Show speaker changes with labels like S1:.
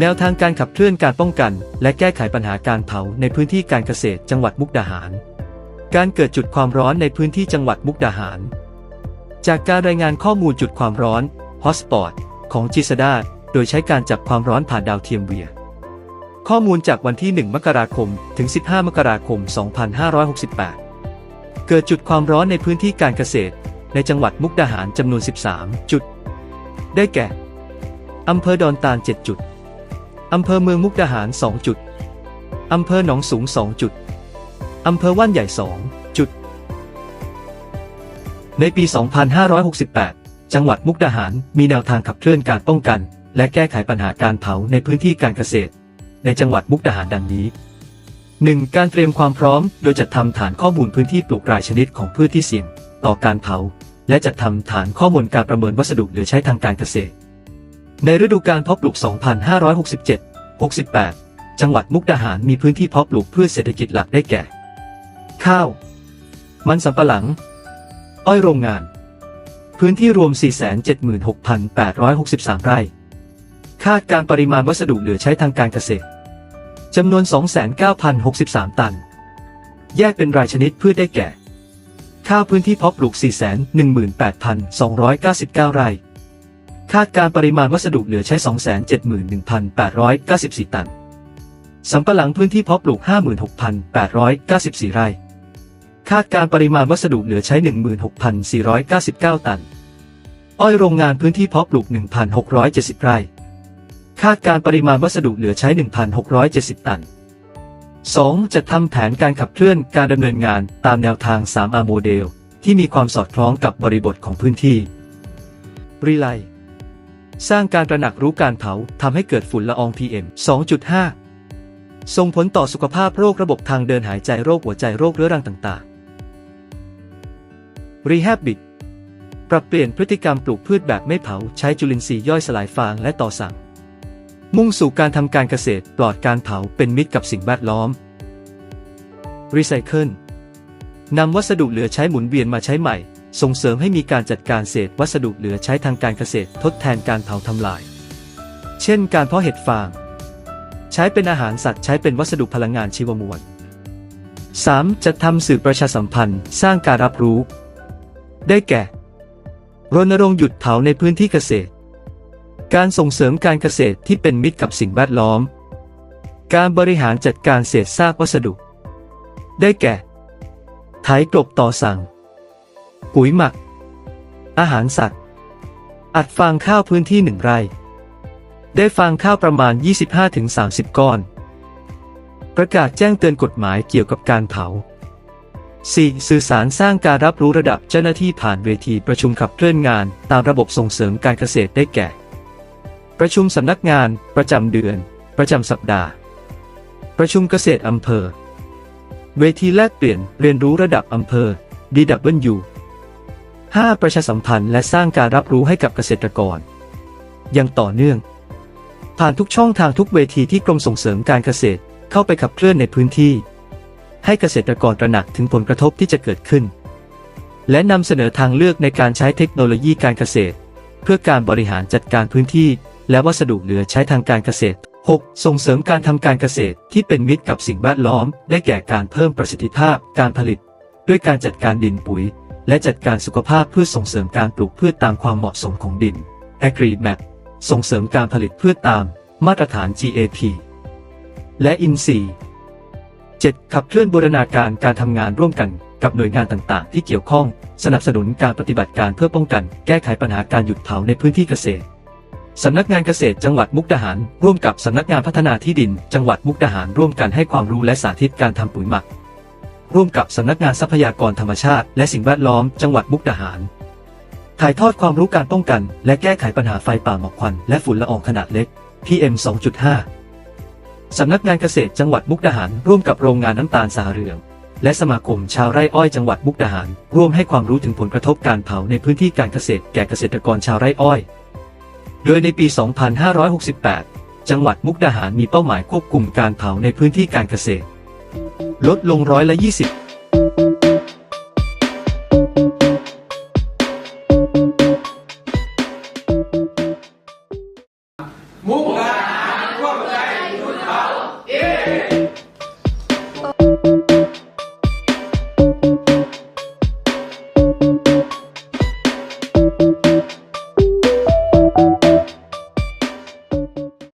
S1: แนวทางการขับเคลื่อนการป้องกัน และแก้ไขปัญหาการเผาในพื้นที่การเกษตรจังหวัดมุกดาหาร การเกิดจุดความร้อนในพื้นที่จังหวัดมุกดาหาร จากการรายงานข้อมูลจุดความร้อน Hotspot ของจิสดาโดยใช้การจับความร้อนผ่านดาวเทียมเวีย ข้อมูลจากวันที่ 1 มกราคม ถึง 15 มกราคม 2568 เกิดจุดความร้อนในพื้นที่การเกษตร ในจังหวัดมุกดาหารจำนวน 13 จุด ได้แก่อำเภอดอนตาล 7 จุด อำเภอเมืองมุกดาหาร 2 จุด อำเภอหนองสูง 2 จุด อำเภอว่านใหญ่ 2 จุด ในปี 2568 จังหวัดมุกดาหารมีแนวทางขับเคลื่อนการป้องกัน และแก้ไขปัญหาการเผาในพื้นที่การเกษตร ในจังหวัดมุกดาหารดังนี้ 1. การเตรียมความพร้อม โดยจัดทำฐานข้อมูลพื้นที่ปลูกรายชนิดของพืชที่เสี่ยงต่อการเผา และจัดทำฐานข้อมูลการประเมินวัสดุหลือใช้ทางการเกษตร ในฤดูกาลเพาะปลูก 2,567 68. จังหวัดมุกดาหารมีพื้นที่เพาะปลูกพืชเศรษฐกิจหลักได้แก่ ข้าว มันสำปะหลัง อ้อยโรงงาน พื้นที่รวม 476,863 ไร่ คาดการปริมาณวัสดุเหลือใช้ทางการเกษตรจำนวน 29,063 ตัน แยกเป็นรายชนิดพืชได้แก่ ข้าวพื้นที่เพาะปลูก 418,299 ไร่ คาดการปริมาณวัสดุเหลือใช้ 271,894 ตัน สำปะหลังพื้นที่เพาะปลูก 56,894 ไร่ คาดการปริมาณวัสดุเหลือใช้ 16,499 ตัน อ้อยโรงงานพื้นที่เพาะปลูก 1,670 ไร่ คาดการปริมาณวัสดุเหลือใช้ 1,670 ตัน 2. จัดทำแผนการขับเคลื่อนการดำเนินงานตามแนวทาง 3R โมเดลที่มีความสอดคล้องกับบริบทของพื้นที่รีไล สร้างการตระหนักรู้การเผาทำให้เกิดฝุ่นละออง PM 2.5 ส่งผลต่อสุขภาพโรคระบบทางเดินหายใจโรคหัวใจโรคเรื้อรังต่างๆ Rehab ปรับเปลี่ยนพฤติกรรมปลูกพืชแบบไม่เผาใช้จุลินทรีย์ย่อยสลายฟางและต่อสั่ง มุ่งสู่การทำการเกษตรปลอดการเผาเป็นมิตรกับสิ่งแวดล้อมรีไซเคิล นำวัสดุเหลือใช้หมุนเวียนมาใช้ใหม่ ส่งเสริมให้มีการจัดการเศษวัสดุเหลือใช้ทางการเกษตรทดแทนการเผาทำลาย เช่น การเพาะเห็ดฟาง ใช้เป็นอาหารสัตว์ใช้เป็นวัสดุพลังงานชีวมวล 3. จัดทำสื่อประชาสัมพันธ์ สร้างการรับรู้ ได้แก่ รณรงค์หยุดเผาในพื้นที่เกษตร การส่งเสริมการเกษตรที่เป็นมิตรกับสิ่งแวดล้อม การบริหารจัดการเศษซากวัสดุ ได้แก่ ไถกลบต่อสั่ง ปุ๋ยหมัก อาหารสัตว์ อัดฟางข้าวพื้นที่หนึ่งไร่ ได้ฟางข้าวประมาณ 25-30 ก้อน ประกาศแจ้งเตือนกฎหมายเกี่ยวกับการเผา 4. สื่อสารสร้างการรับรู้ระดับเจ้าหน้าที่ผ่านเวทีประชุมขับเคลื่อนงานตามระบบส่งเสริมการเกษตรได้แก่ ประชุมสำนักงาน ประจำเดือน ประจำสัปดาห์ ประชุมเกษตรอำเภอ เวทีแลกเปลี่ยนเรียนรู้ระดับอำเภอ DW 5. ประชาสัมพันธ์และสร้างการรับรู้ให้กับเกษตรกร อย่างต่อเนื่อง ผ่านทุกช่องทางทุกเวทีที่กรมส่งเสริมการเกษตรเข้าไปขับเคลื่อนในพื้นที่ ให้เกษตรกรตระหนักถึงผลกระทบที่จะเกิดขึ้น และนำเสนอทางเลือกในการใช้เทคโนโลยีการเกษตร เพื่อการบริหารจัดการพื้นที่ และวัสดุเหลือใช้ทางการเกษตร 6. ส่งเสริมการทำการเกษตรที่เป็นมิตรกับสิ่งแวดล้อม ได้แก่การเพิ่มประสิทธิภาพการผลิต ด้วยการจัดการดินปุ๋ย และจัดการสุขภาพเพื่อส่งเสริมการปลูกพืชตามความเหมาะสมของดิน AgriMap ส่งเสริมการผลิตพืชตามมาตรฐาน GAP และอินทรีย์ 7. ขับเคลื่อนบูรณาการการทำงานร่วมกันกับหน่วยงานต่างๆ ที่เกี่ยวข้อง สนับสนุนการปฏิบัติการเพื่อป้องกัน แก้ไขปัญหาการหยุดเผาในพื้นที่เกษตร สำนักงานเกษตรจังหวัดมุกดาหาร ร่วมกับสำนักงานพัฒนาที่ดิน จังหวัดมุกดาหารร่วมกันให้ความรู้และสาธิตการทำปุ๋ยหมัก ร่วมกับสำนักงานทรัพยากรธรรมชาติ และสิ่งแวดล้อม จังหวัดมุกดาหาร ถ่ายทอดความรู้การป้องกัน และแก้ไขปัญหาไฟป่าหมอกควัน และฝุ่นละอองขนาดเล็ก PM 2.5 สำนักงานเกษตรจังหวัดมุกดาหาร ร่วมกับโรงงานน้ำตาลสาเรือง และสมาคมชาวไร่อ้อยจังหวัดมุกดาหาร ร่วมให้ความรู้ถึงผลกระทบการเผาในพื้นที่การเกษตรแก่เกษตรกรชาวไร่อ้อย โดยในปี 2568 จังหวัดมุกดาหารมีเป้าหมายควบคุมการเผาในพื้นที่การเกษตร ลดลงร้อยละ 20
S2: มุกดาหาร